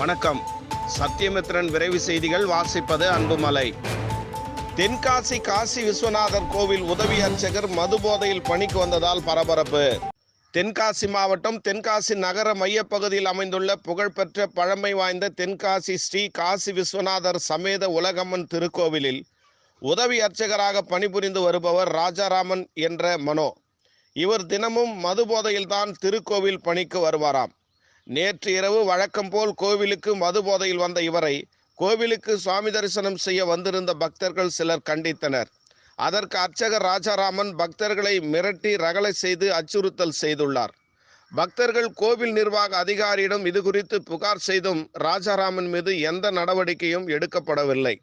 வணக்கம். சத்தியமித்ரன் விரைவு செய்திகள் வாசிப்பது அன்புமலை. தென்காசி காசி விஸ்வநாதர் கோவில் உதவி அர்ச்சகர் மது போதையில் பணிக்கு வந்ததால் பரபரப்பு. தென்காசி மாவட்டம் தென்காசி நகர மையப்பகுதியில் அமைந்துள்ள புகழ்பெற்ற பழமை வாய்ந்த தென்காசி ஸ்ரீ காசி விஸ்வநாதர் சமேத உலகம்மன் திருக்கோவிலில் உதவி அர்ச்சகராக பணிபுரிந்து வருபவர் ராஜாராமன் என்ற மனோ. இவர் தினமும் மது போதையில்தான் திருக்கோவில் பணிக்கு வருவாராம். நேற்று இரவு வழக்கம் போல் கோவிலுக்கு மது போதையில் வந்த இவரை கோவிலுக்கு சுவாமி தரிசனம் செய்ய வந்திருந்த பக்தர்கள் சிலர் கண்டித்தனர். அதற்கு அர்ச்சகர் ராஜாராமன் பக்தர்களை மிரட்டி ரகளை செய்து அச்சுறுத்தல் செய்துள்ளார். பக்தர்கள் கோவில் நிர்வாக அதிகாரியிடம் இது குறித்து புகார் செய்தும் ராஜாராமன் மீது எந்த நடவடிக்கையும் எடுக்கப்படவில்லை.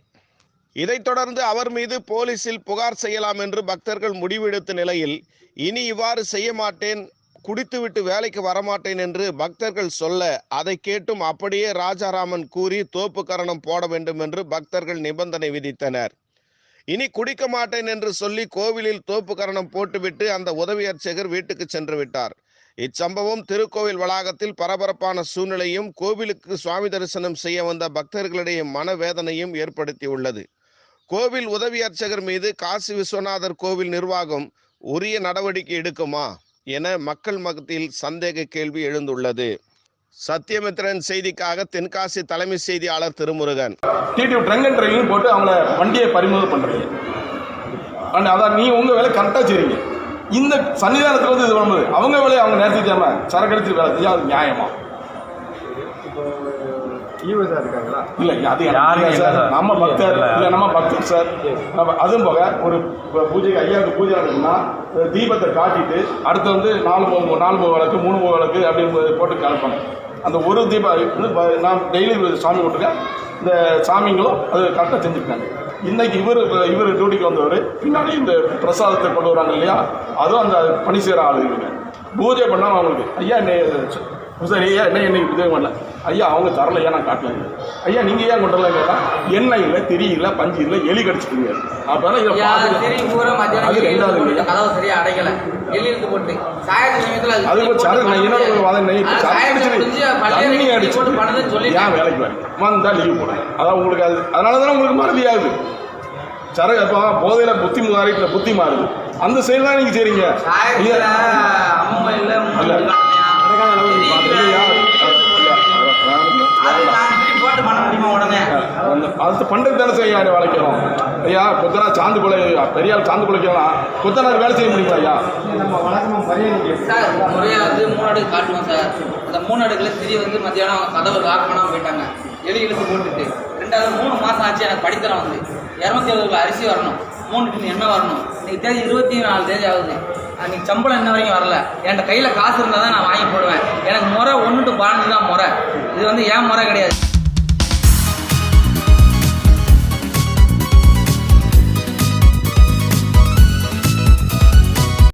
இதைத் தொடர்ந்து அவர் மீது போலீசில் புகார் செய்யலாம் என்று பக்தர்கள் முடிவெடுத்த நிலையில் இனி இவ்வாறு செய்ய மாட்டேன் குடித்துவிட்டு வேலைக்கு வரமாட்டேன் என்று பக்தர்கள் சொல்ல அதை கேட்டும் அப்படியே ராஜாராமன் கூறி தோப்பு கரணம் போட வேண்டும் என்று பக்தர்கள் நிபந்தனை விதித்தனர். இனி குடிக்க மாட்டேன் என்று சொல்லி கோவிலில் தோப்பு கரணம் போட்டுவிட்டு அந்த உதவி அர்ச்சகர் வீட்டுக்கு சென்று விட்டார். இச்சம்பவம் திருக்கோவில் வளாகத்தில் பரபரப்பான சூழ்நிலையும் கோவிலுக்கு சுவாமி தரிசனம் செய்ய வந்த பக்தர்களிடையே மனவேதனையும் ஏற்படுத்தியுள்ளது. கோவில் உதவி அர்ச்சகர் மீது காசி விஸ்வநாதர் கோவில் நிர்வாகம் உரிய நடவடிக்கை எடுக்குமா? என மக்கள் மத்தியில் சந்தேக கேள்வி எழுந்துள்ளது. சத்தியமித்திரன் செய்திக்காக தென்காசி தலைமை செய்தியாளர் Thirumurugan. DTO drunk and driving போட்டு அவங்கள வண்டியை பறிமுதல் பண்ணுறீங்க அண்ட் அதான் நீ உங்கள் வேலை கரெக்டாக செய்றீங்க. இந்த சன்னிதானத்தில் வந்து இது பண்ணும்போது அவங்க வேலையை அவங்க நேரத்துக்கு தேவை வேலை. செய்ய அது நியாயமா? ஈவஸாக இருக்காங்களா? இல்லை அது யாரும் சார். நம்ம பக்தர் இல்லை. நம்ம பக்தர் சார். நம்ம அதுவும் போக ஒரு பூஜைக்கு ஐயாவுக்கு பூஜை நடக்குதுன்னா ஒரு தீபத்தை காட்டிட்டு அடுத்து வந்து நாலு மூணு நாலு மூணு விளக்கு மூணு மூணு விளக்கு அப்படின்னு போட்டு காமிப்பாங்க அந்த ஒரு தீபம் நான் டெய்லி சாமி கும்பிட்டுருக்கேன். இந்த சாமிங்களும் அது கரெக்டாக செஞ்சுருக்காங்க. இன்னைக்கு இவர் இவர் டியூட்டிக்கு வந்தவர் பின்னாடி இந்த பிரசாதத்தை கொண்டு வராங்க இல்லையா? அதுவும் அந்த பணி செய்கிற ஆளு இவங்க பூஜை பண்ணாலும் அவங்களுக்கு ஐயா சார் ஐயா என்ன இன்னைக்கு பூஜை பண்ணல. ஐயா அவங்க தரல ஏன் நான் காட்டல? ஐயா நீங்கள் ஏன் கொண்டு வரல கேட்டால் எண்ணெய் இல்லை திரி இல்லை பஞ்சு இல்லை எலி கடிச்சிட்டீங்க அப்போ இதை சரி, அது ரெண்டாவது இல்லையா? கதவை சரியா அடைக்கல. எலி இழுத்து போட்டு. சாயத்து சமயத்துல அது சரக்கு நான் இன்னொரு வாதம் தண்ணி அடிச்சு ஏன் வேலைக்கு வரேன் வந்தா லீவ் போடுங்க. அதான் உங்களுக்கு அது அதனால தானே உங்களுக்கு மறதி ஆகுது சரக்கு இப்போ போதையில புத்தி மாறிட்டுல புத்தி மாறுது. அந்த செயல் தான் நீங்க செய்றீங்க. அது பண்றது தானே செய்ய யாரு வளைக்கிறோம். ஐயா கொத்தனா சாந்து கொலை பெரிய ஆள் சாந்து குலைக்கலாம் கொத்தனார் வேலை செய்ய முடியுமா ஐயா? சார் வந்து மூணு அடுக்கு காட்டுவோம் சார். அந்த மூணு அடுக்குல திரி வந்து மத்தியானம் கதவை லாக் பண்ணாம போயிட்டாங்க. எலி இழுத்து போட்டுட்டு. ரெண்டாவது மூணு மாதம் ஆச்சு எனக்கு படித்தரம் வந்து. இரநூத்தி எழுபது அரிசி வரணும். மூணு டின் எண்ணெய் வரணும். இன்னைக்கு தேதி இருபத்தி நாலு தேதி ஆகுது. அன்றைக்கி சம்பளம் இன்ன வரைக்கும் வரல. என்கிட்ட கையில் காசு இருந்தால் தான் நான் வாங்கி போடுவேன். எனக்கு முறை ஒன்று டு பதினஞ்சு தான் முறை. இது வந்து ஏன் முறை கிடையாது.